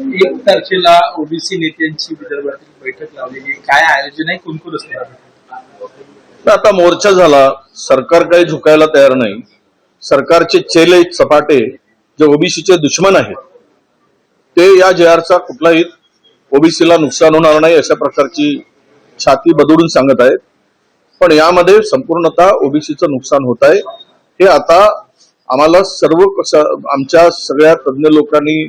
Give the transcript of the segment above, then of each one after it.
एक तारखेला ओबीसी नेत्यांची विदर्भातील बैठक लावलेली काय आयोजन आहे? कोणकोण असणार? तर आता मोर्चा झाला. सरकार काही झुकायला तयार नाही. सरकारचे चेले सपाटे जे ओबीसीचे दुश्मन आहेत ते या जे आरचा कुठलाही ओबीसीला नुकसान होणार नाही अशा प्रकारची छाती बदलून सांगत आहेत. पण यामध्ये संपूर्णतः ओबीसीचं नुकसान होत आहे. हे आता आम्हाला सर्व आमच्या सगळ्या तज्ज्ञ लोकांनी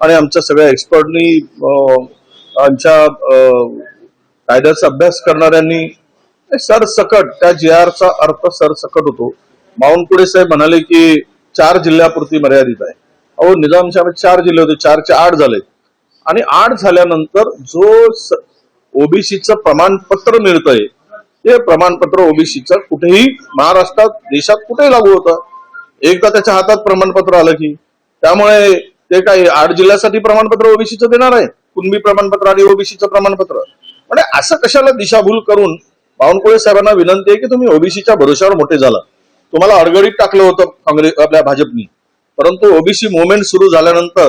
आणि आमच्या सगळ्या एक्सपर्टनी आमच्या कायद्याचा अभ्यास करणाऱ्यांनी सरसकट त्या जी आरचा अर्थ सरसकट होतो. बावनकुळे साहेब म्हणाले की चार जिल्ह्यापुरती मर्यादित आहे. अहो निजामशाह चार जिल्हे होते चारचे आठ झाले आणि आठ झाल्यानंतर जो ओबीसीचं प्रमाणपत्र मिळतंय ते प्रमाणपत्र ओबीसीचं कुठेही महाराष्ट्रात देशात कुठेही लागू होतं. एकदा त्याच्या हातात प्रमाणपत्र आलं की त्यामुळे ते काय आठ जिल्ह्यासाठी प्रमाणपत्र ओबीसीचं देणार आहे कुणबी प्रमाणपत्र आणि ओबीसीचं प्रमाणपत्र. म्हणजे असं कशाला दिशाभूल करून बावनकुळे साहेबांना विनंती आहे की तुम्ही ओबीसीच्या भरोश्यावर मोठे झाला. तुम्हाला अडगडीत टाकलं होतं काँग्रेस आपल्या भाजपनी. परंतु ओबीसी मुवमेंट सुरू झाल्यानंतर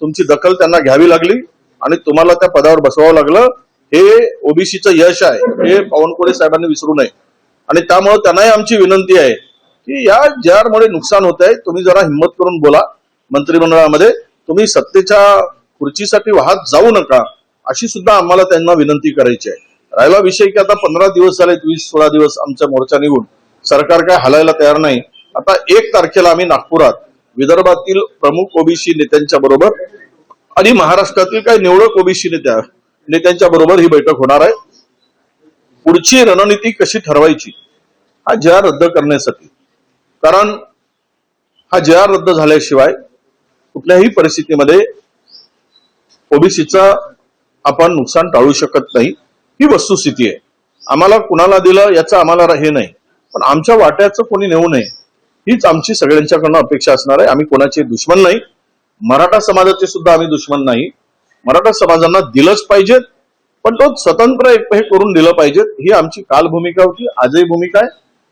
तुमची दखल त्यांना घ्यावी लागली आणि तुम्हाला त्या पदावर बसवावं लागलं. हे ओबीसीचं यश आहे. हे बावनकुळे साहेबांनी विसरू नये. आणि त्यामुळे त्यांनाही आमची विनंती आहे की या ज्यामुळे नुकसान होत आहे तुम्ही जरा हिंमत करून बोला. मंत्रिमंडळामध्ये तुम्ही सत्तेच्या खुर्चीसाठी वाहत जाऊ नका अशी सुद्धा आम्हाला त्यांना विनंती करायची आहे. राहिला विषय की आता पंधरा दिवस झाले वीस सोळा दिवस आमचा मोर्चा निघून. सरकार काय हलायला तयार नाही. आता एक तारखेला आम्ही नागपुरात विदर्भातील प्रमुख ओबीसी नेत्यांच्या बरोबर आणि महाराष्ट्रातील काही निवडक ओबीसी नेत्या नेत्यांच्या बरोबर ही बैठक होणार आहे. पुढची रणनीती कशी ठरवायची हा जे आर रद्द करण्यासाठी. कारण हा जे आर रद्द झाल्याशिवाय कुठल्याही परिस्थितीमध्ये ओबीसीचा आपण नुकसान टाळू शकत नाही. ही वस्तुस्थिती आहे. आम्हाला कुणाला दिलं याचं आम्हाला हे नाही. पण आमच्या वाट्याचं कोणी नेऊ नये हीच आमची सगळ्यांच्याकडनं अपेक्षा असणार आहे. आम्ही कोणाचे दुश्मन नाही. मराठा समाजाचे सुद्धा आम्ही दुश्मन नाही. मराठा समाजांना दिलंच पाहिजेत पण तो स्वतंत्र एक हे करून दिलं पाहिजेत. ही आमची काल भूमिका होती आजही भूमिका आहे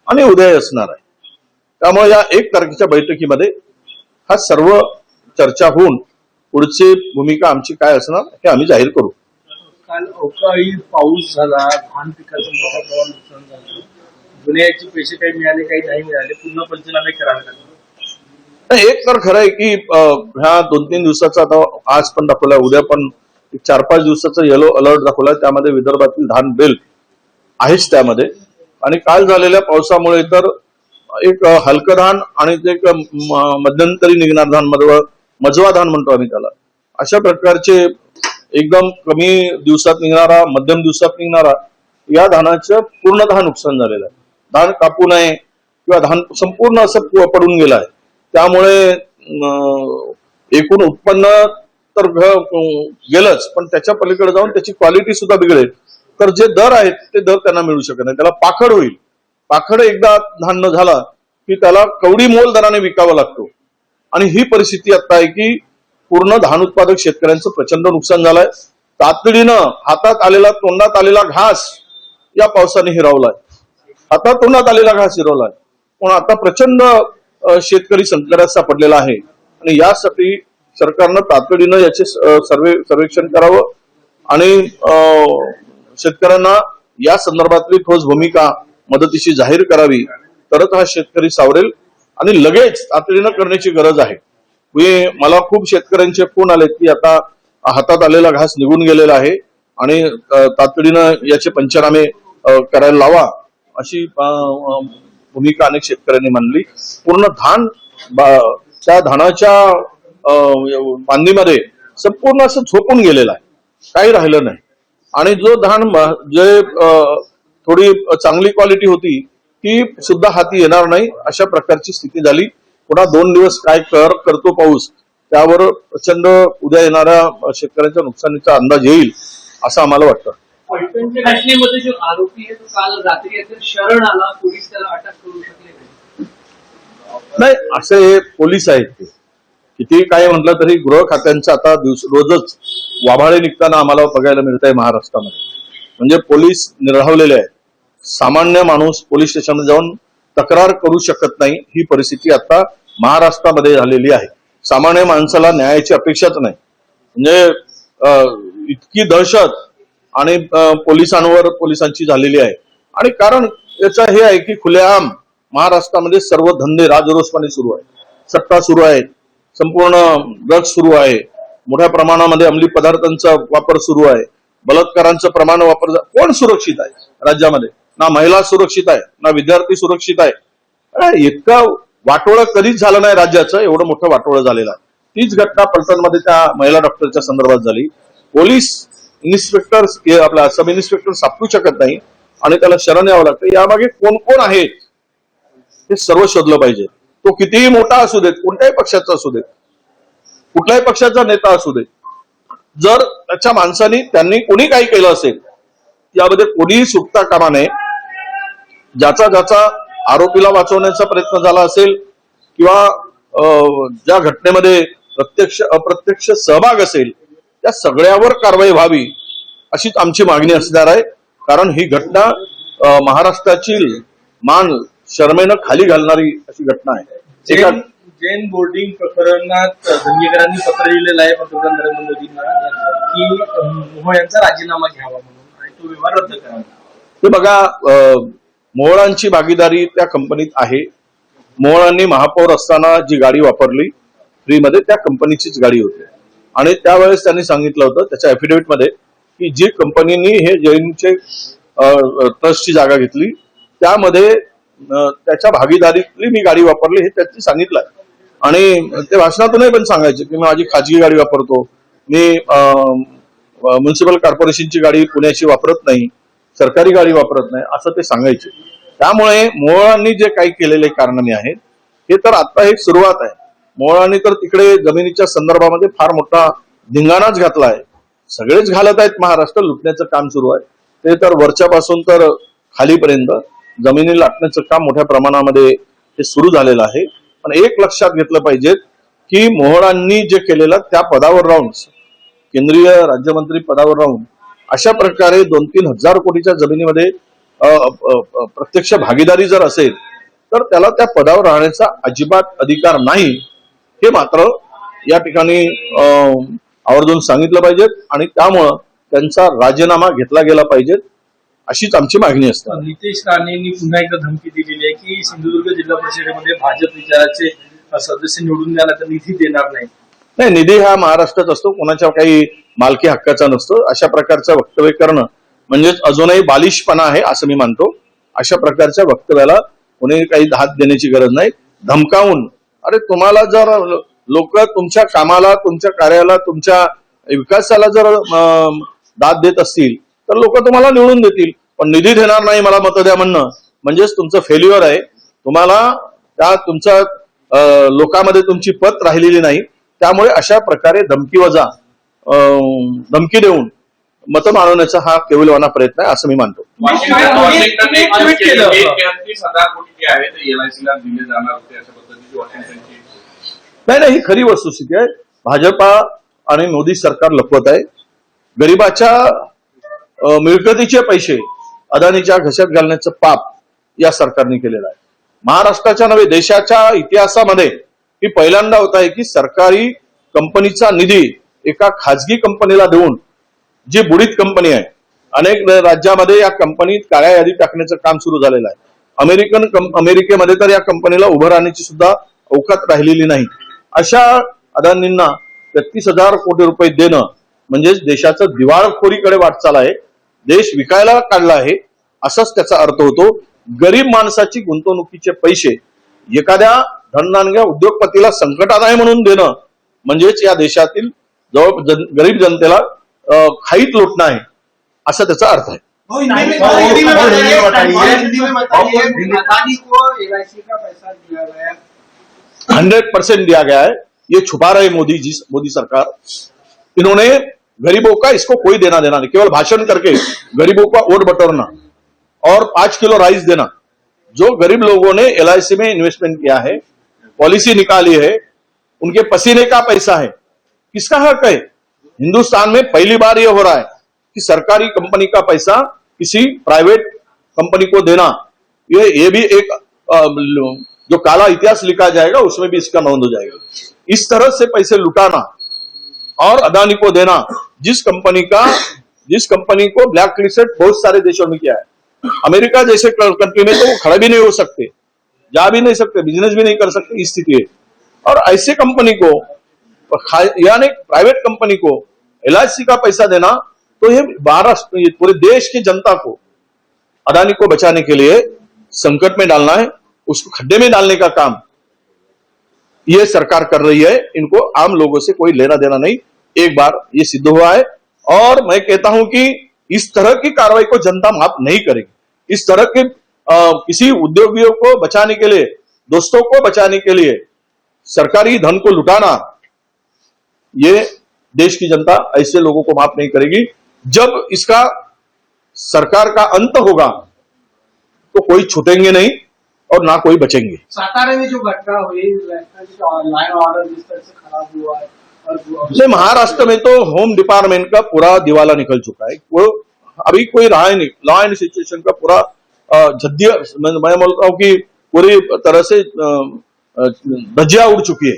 आणि उद्याही असणार आहे. त्यामुळे या एक तारखेच्या बैठकीमध्ये हा सर्व चर्चा होऊन पुढची भूमिका आमची काय असणार हे आम्ही जाहीर करू. काल अवकाळी पाऊस झाला धान पिकाचं मोठ्या प्रमाणात नुकसान झालं. जुन्याचे पैसे काही मिळाले काही नाही मिळाले पुन्हा पंचनामे करावे लागले. एक तर खरं आहे की ह्या दोन तीन दिवसाचा आता आज पण दाखवला उद्या पण एक चार पाच दिवसाचा येलो अलर्ट दाखवला त्यामध्ये विदर्भातील धान बेल आहेच त्यामध्ये. आणि काल झालेल्या पावसामुळे तर एक हलकं धान आणि ते मध्यंतरी निघणार धान मजवाधान मजवा धान म्हणतो आम्ही त्याला. अशा प्रकारचे एकदम कमी दिवसात निघणारा मध्यम दिवसात निघणारा या धानाचं पूर्णतः नुकसान झालेलं आहे. धान कापू नये किंवा धान संपूर्ण असं पडून गेलं आहे. त्यामुळे एकूण उत्पन्न तर गेलंच पण त्याच्या पलीकडे जाऊन त्याची क्वालिटी सुद्धा बिघडेल. तर जे दर आहेत ते दर त्यांना मिळू शकत नाही. त्याला पाखड होईल. पाखड एकदा धान्य झाला की त्याला कवडी मोल दराने विकावा लागतो. आणि ही परिस्थिती आता आहे की पूर्ण धान उत्पादक शेतकऱ्यांचं प्रचंड नुकसान झालंय. तातडीनं हातात आलेला तोंडात आलेला घास या पावसाने हिरावलाय. हातात तोंडात आलेला घास हिरवलाय. पण आता प्रचंड शेतकरी संकटात सापडलेला आहे. आणि यासाठी सरकारनं तातडीनं याचे सर्वे सर्वेक्षण करावं. आणि शेतकऱ्यांना या संदर्भातली ठोस भूमिका मदतीची जाहीर करावी. तरच हा शेतकरी सावरेल. आणि लगेच तातडीनं करण्याची गरज आहे. मी मला खूप शेतकऱ्यांचे फोन आलेत की आता हातात आलेला घास निघून गेलेला आहे आणि तातडीनं याचे पंचनामे करायला लावा अशी भूमिका अनेक शेतकऱ्यांनी मांडली. पूर्ण धान त्या धानाच्या बांधीमध्ये बांधणीमध्ये संपूर्ण असं झोपून गेलेलं आहे. काही राहिलं नाही. आणि जो धान म- जे थोडी चांगली क्वालिटी होती ती सुद्धा हाती येणार नाही अशा प्रकारची स्थिती झाली. पुन्हा दोन दिवस काय कर करतो पाऊस. त्यावर प्रचंड उद्या येणाऱ्या शेतकऱ्यांच्या नुकसानीचा अंदाज येईल असं आम्हाला वाटतं. घटनेमध्ये जो आरोपी आहे तो काल रात्री शरण आला. पोलीस त्याला अटक करू शकले नाही. असे हे पोलीस आहेत ते. किती काय म्हटलं तरी गृह खात्यांचं आता दिवस रोजच वाभाळे निघताना आम्हाला बघायला मिळत आहे महाराष्ट्रामध्ये. म्हणजे पोलीस निर्धावलेले आहेत. सामान्य माणूस पोलीस स्टेशनमध्ये जाऊन तक्रार करू शकत नाही ही परिस्थिती आता महाराष्ट्रामध्ये झालेली आहे. सामान्य माणसाला न्यायाची अपेक्षाच नाही. म्हणजे इतकी दहशत आणि पोलिसांवर पोलिसांची झालेली आहे. आणि कारण याचं हे आहे की खुलेआम महाराष्ट्रामध्ये सर्व धंदे राजरोसपणे सुरू आहे सत्ता सुरू आहे संपूर्ण ड्रग्स सुरू आहे. मोठ्या प्रमाणामध्ये अंमली पदार्थांचा वापर सुरू आहे. बलात्कारांचं प्रमाण वापर कोण सुरक्षित आहे राज्यामध्ये? ना महिला सुरक्षित आहे ना विद्यार्थी सुरक्षित आहे. इतकं वाटोळं कधीच झालं नाही राज्याचं एवढं मोठं वाटोळं झालेलं आहे. तीच घटना पलटणमध्ये त्या महिला डॉक्टरच्या संदर्भात झाली. पोलीस इन्स्पेक्टर आपला सब इन्स्पेक्टर सापडू शकत नाही आणि त्याला शरण यावं लागतं. यामागे कोण कोण आहेत हे सर्व शोधलं पाहिजे. तो कितीही मोठा असू देत कोणत्याही पक्षाचा असू देत कुठल्याही पक्षाचा नेता असू दे जर त्याच्या माणसानी त्यांनी कोणी काही केलं असेल यामध्ये कोणीही सुटता कामा नये. ज्याचा ज्याचा आरोपीला वाचवण्याचा प्रयत्न झाला असेल किंवा ज्या घटनेमध्ये प्रत्यक्ष अप्रत्यक्ष सहभाग असेल त्या सगळ्यावर कारवाई व्हावी अशीच आमची मागणी असणार आहे. कारण ही घटना महाराष्ट्राची मान शर्मेनं खाली घालणारी अशी घटना आहे. जैन बोर्डिंग प्रकरणात धंगेकरांनी पत्र लिहिलेलं आहे पंतप्रधान नरेंद्र मोदींना की अं, मोहोळ यांचा राजीनामा घ्यावा म्हणून. तो व्यवहार रद्द करावा ते बघा मोहळांची भागीदारी त्या कंपनीत आहे. मोहळांनी महापौर असताना जी गाडी वापरली फ्रीमध्ये त्या कंपनीचीच गाडी होती. आणि त्यावेळेस त्यांनी सांगितलं होतं त्याच्या affidavit मध्ये की जी कंपनीनी हे जैनचे ट्रस्टची जागा घेतली त्यामध्ये त्याच्या भागीदारीतली मी गाडी वापरली हे त्यांनी सांगितलंय आणि ते भाषणातूनही पण सांगायचे की मी माझी खाजगी गाडी वापरतो मी म्युन्सिपल कॉर्पोरेशनची गाडी पुण्याची वापरत नाही सरकारी गाडी वापरत नाही असं ते सांगायचे. त्यामुळे मोहळांनी जे काही केलेले कारनामे आहेत हे तर आता एक सुरुवात आहे. मोहळांनी तर तिकडे जमिनीच्या संदर्भामध्ये फार मोठा धिंगाणाच घातला आहे. सगळेच घालत आहेत महाराष्ट्र लुटण्याचं काम सुरू आहे. ते तर वरच्यापासून तर खालीपर्यंत जमिनी लाटण्याचं काम मोठ्या प्रमाणामध्ये हे सुरू झालेलं आहे. पण एक लक्षात घेतलं पाहिजे की मोहळांनी जे केलेलं त्या पदावर राहून केंद्रीय राज्यमंत्री पदावर राहून अशा प्रकारे दोन तीन हजार कोटीच्या जमिनीमध्ये प्रत्यक्ष भागीदारी जर असेल तर त्याला त्या पदावर राहण्याचा अजिबात अधिकार नाही. हे मात्र या ठिकाणी आवर्जून सांगितलं पाहिजे आणि त्यामुळं त्यांचा राजीनामा घेतला गेला पाहिजे अशीच आमची मागणी असते. नितेश राणेंनी पुन्हा एकदा धमकी दिलेली आहे की सिंधुदुर्ग जिल्हा परिषदेमध्ये भाजप विचाराचे सदस्य निवडून द्यायला तर निधी देणार नाही. नाही निधी हा महाराष्ट्रात असतो कोणाच्या काही मालकी हक्काचा नसतो. अशा प्रकारचं वक्तव्य करणं म्हणजेच अजूनही बालिशपणा आहे असं मी मानतो. अशा प्रकारच्या वक्तव्याला कोणी काही हात देण्याची गरज नाही. धमकावून अरे तुम्हाला जर लोक तुमच्या कामाला तुमच्या कार्याला तुमच्या विकासाला जर दाद देत असतील तर लोक तुम्हाला निवडून देतील. पण निधी देणार नाही मला मत द्या म्हणणं. म्हणजेच तुमचं फेल्युअर आहे. तुम्हाला त्या तुमच्या लोकांमध्ये तुमची पत राहिलेली नाही. त्यामुळे अशा प्रकारे धमकी वजा अं, धमकी देऊन मत मानवण्याचा हा केवलवाना प्रयत्न आहे असं मी मानतो. नाही नाही ही खरी वस्तुस्थिती आहे. भाजपा आणि मोदी सरकार लपवत आहे. गरिबाच्या अं, मिळकतीचे पैसे अदानीच्या घशात घालण्याचं पाप या सरकारने केलेलं आहे. महाराष्ट्राच्या नव्हे देशाच्या इतिहासामध्ये ही पहिल्यांदा होत आहे की सरकारी कंपनीचा निधी एका खाजगी कंपनीला देऊन जी बुडीत कंपनी आहे अनेक राज्यामध्ये या कंपनीत काळ्या यादी टाकण्याचं काम सुरू झालेलं आहे. अमेरिकन अमेरिकेमध्ये तर या कंपनीला उभं राहण्याची सुद्धा अवकात राहिलेली नाही. अशा अदानींना तेहतीस हजार कोटी रुपये देणं म्हणजेच देशाचं दिवाळखोरीकडे वाटचाल आहे देश विकायला काढला आहे असाच त्याचा अर्थ होतो गरीब माणसाची गुंतवणुकीचे पैसे एखाद्या धनदानग्या उद्योगपतीला संकटात आहे म्हणून देणं. म्हणजेच या देशातील जवळ जन, गरीब जनतेला खाईत लोटणं आहे असा त्याचा अर्थ आहे. हंड्रेड परसेंट दिया गया है ये छुपा रहे मोदी जी मोदी सरकार। इन्होंने गरीबों का इसको कोई देना देना नहीं केवल भाषण करके गरीबों का वोट बटोरना और पांच किलो राइस देना। जो गरीब लोगों ने एल में इन्वेस्टमेंट किया है पॉलिसी निकाली है, उनके पसीने का पैसा है। किसका हक है? हिंदुस्तान में पहली बार यह हो रहा है कि सरकारी कंपनी का पैसा किसी प्राइवेट कंपनी को देना। ये ये भी एक जो काला इतिहास लिखा जाएगा, उसमें भी इसका नोंद हो जाएगा। इस तरह से पैसे लुटाना और अदानी को देना, जिस कंपनी का, जिस कंपनी को ब्लैक लिस्टेड बहुत सारे देशों में किया है। अमेरिका जैसे कंट्री में तो वो खड़े भी नहीं हो सकते। जा भी नहीं सकते बिज़नेस भी नहीं कर सकते स्थिति है और ऐसे कंपनी को यानी प्राइवेट कंपनी को एलआईसी का पैसा देना तो ये ये पूरे देश की जनता को, अदानी को बचाने के लिए संकट में डालना है, उसको खड्डे में डालने का काम। ये सरकार कर रही है, इनको आम लोगों से कोई लेना देना नहीं, एक बार ये सिद्ध हुआ है। और मैं कहता हूँ कि इस तरह की कार्रवाई को जनता माफ़ नहीं करेगी। इस तरह के किसी उद्योगियों को बचाने के लिए दोस्तों को बचाने के लिए सरकारी धन को लुटाना ये देश की जनता ऐसे लोगों को माफ़ नहीं करेगी। जब इसका सरकार का अंत होगा तो कोई छूटेंगे नहीं और ना कोई बचेंगे। सातारा में जो घटना हुई लाइन ऑर्डर जिस तरह से खराब हुआ है नहीं महाराष्ट्र में तो होम डिपार्टमेंट का पूरा दिवाला निकल चुका है। वो अभी कोई रहा ही नहीं। लॉ एंड सिचुएशन का पूरा मैं बोलता हूँ कि पूरी तरह से धज्जियाँ उड़ चुकी है।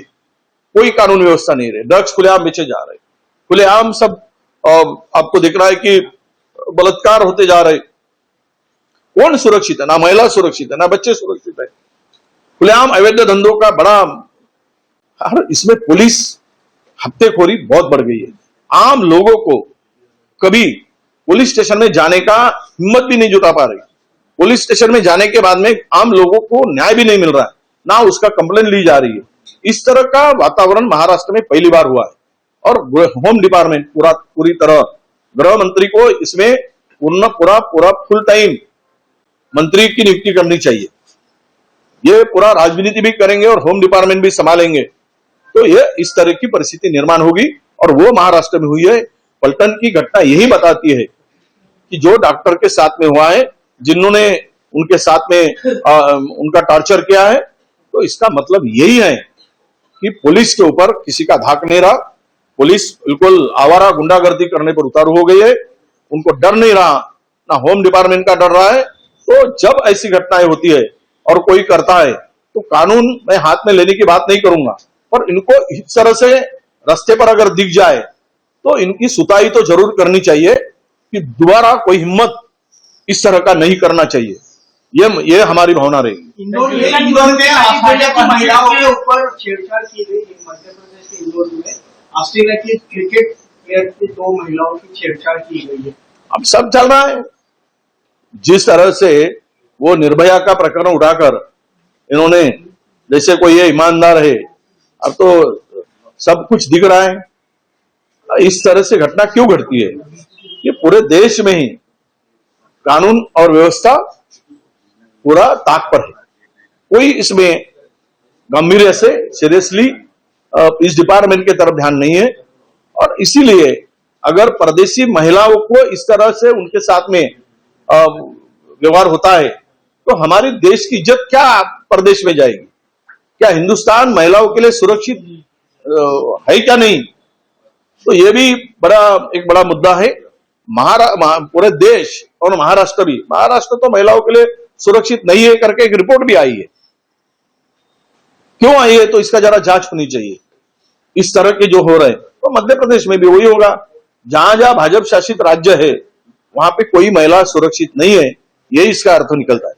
कोई कानून व्यवस्था नहीं रही। ड्रग्स खुलेआम बेचे जा रहे खुलेआम सब आपको दिख रहा है कि बलात्कार होते जा रहे कौन सुरक्षित है? ना महिला सुरक्षित है, ना बच्चे सुरक्षित है। खुलेआम अवैध धंधों का बड़ा और इसमें पुलिस हफ्तेखोरी बहुत बढ़ गई है। आम लोगों को कभी पुलिस स्टेशन में जाने का हिम्मत भी नहीं जुटा पा रही। पुलिस स्टेशन में जाने के बाद में आम लोगों को न्याय भी नहीं मिल रहा है। ना उसका कंप्लेन ली जा रही है। इस तरह का वातावरण महाराष्ट्र में पहली बार हुआ है। और होम डिपार्टमेंट पूरा, पूरी तरह गृह मंत्री को इसमें पूर्ण, पूरा पूरा फुल टाइम मंत्री की नियुक्ति करनी चाहिए। ये पूरा राजनीति भी करेंगे और होम डिपार्टमेंट भी संभालेंगे। तो ये इस तरह की परिस्थिति निर्माण होगी और वो महाराष्ट्र में हुई है। पलटन की घटना यही बताती है कि जो डॉक्टर के साथ में हुआ है जिन्होंने उनके साथ में आ, उनका टॉर्चर किया है तो इसका मतलब यही है कि पुलिस के ऊपर किसी का धाक नहीं रहा। पुलिस बिल्कुल आवारा गुंडागर्दी करने पर उतारू हो गई है। उनको डर नहीं रहा ना होम डिपार्टमेंट का डर रहा है। तो जब ऐसी घटनाएँ होती है और कोई करता है तो कानून मैं हाथ में लेने की बात नहीं करूँगा पर इनको इस तरह से रास्ते पर अगर दिख जाए तो इनकी सुताई तो ज़रूर करनी चाहिए कि दोबारा कोई हिम्मत इस तरह का नहीं करना चाहिए। ये ये हमारी भावना रहेगी इंदौर में ऑस्ट्रेलिया की महिलाओं के ऊपर छेड़छाड़ की गई। मध्य प्रदेश के इंदौर में ऑस्ट्रेलिया की क्रिकेट प्लेयर की दो महिलाओं की छेड़छाड़ की गई है। अब सब चल रहा है। जिस तरह से वो निर्भया का प्रकरण उठाकर इन्होंने जैसे कोई ये ईमानदार है अब तो सब कुछ दिख रहा है। इस तरह से घटना क्यों घटती है? ये पूरे देश में ही कानून और व्यवस्था पूरा ताक पर है। कोई इसमें गंभीर से सीरियसली इस डिपार्टमेंट के तरफ़ ध्यान नहीं है। और इसीलिए अगर परदेशी महिलाओं को इस तरह से उनके साथ में व्यवहार होता है तो हमारे देश की इज़्ज़त क्या प्रदेश में जाएगी? क्या हिंदुस्तान महिलाओं के लिए सुरक्षित है क्या नहीं? तो ये भी बड़ा एक बड़ा मुद्दा है। महारा महा, पूरे देश और महाराष्ट्र भी। महाराष्ट्र तो महिलाओं के लिए सुरक्षित नहीं है करके एक रिपोर्ट भी आई है। क्यों आई है? तो इसका जरा जाँच होनी चाहिए। इस तरह के जो हो रहे हैं तो मध्य प्रदेश में भी वही होगा। जहाँ जहाँ भाजपा शासित राज्य है, वहाँ पे कोई महिला सुरक्षित नहीं है, यही इसका अर्थ निकलता है।